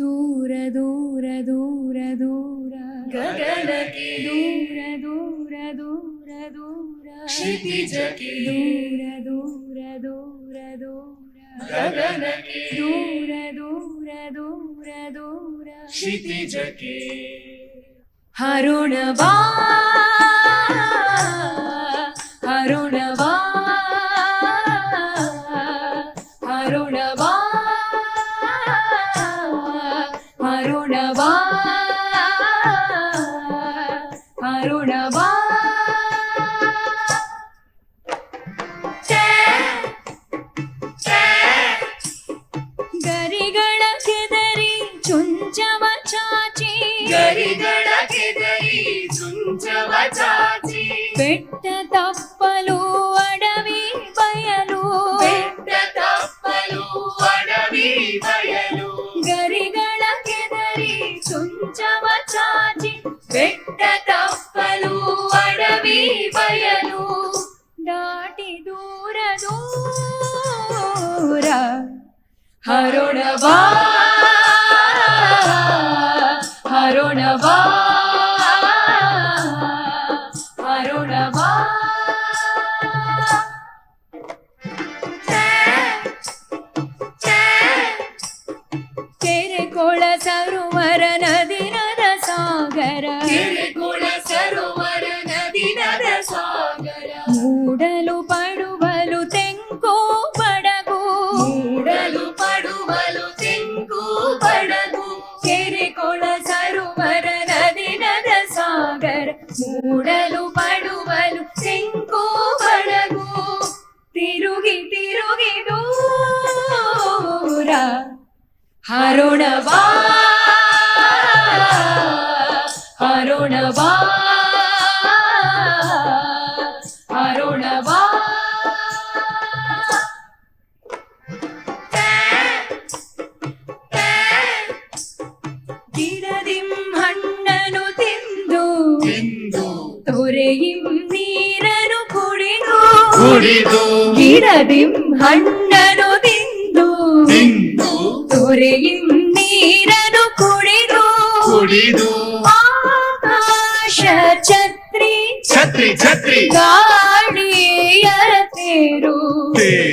दूर दूर दूर दूर। गगनके दूर दूर दूर दूर। क्षितिजके दूर दूर दूर दूर। गगनके दूर दूर दूर दूर। क्षितिजके। दूरब ಹರುಣವಾ ಗರಿಗಳ ಕೆದರಿ ಚುಂಚವ ಚಾಚಿ ಗರಿಗಳ ಕೆದರಿ ಚುಂಚವ ಚಾಚಿ ಬೆಟ್ಟ ತಪ್ಪಲು चोरा हरोणवा हरोणवा केरे कोळा सरोवर नदी नद सागर. ದೂರ ಹರುಣವಾ ಹರುಣವಾ ಹರುಣವಾ ಗಿಡದಿಂ ಹಣ್ಣನು ತಿಂದು ತಿಂದು ತೊರೆಯಿಂ ನೀರನು ಕುಡಿದು ಕುಡಿದು ಗಿಡದಿಂ ಹಣ್ಣನು ತಿಂದು ತಿಂದು ತೊರೆಯಿಂ ನೀರನು ಕುಡಿದು ಕುಡಿದು ಆಕಾಶ ಛತ್ರಿ ಛತ್ರಿ ಛತ್ರಿ ಗಾಳಿಯರ ತೇರು ತೇರು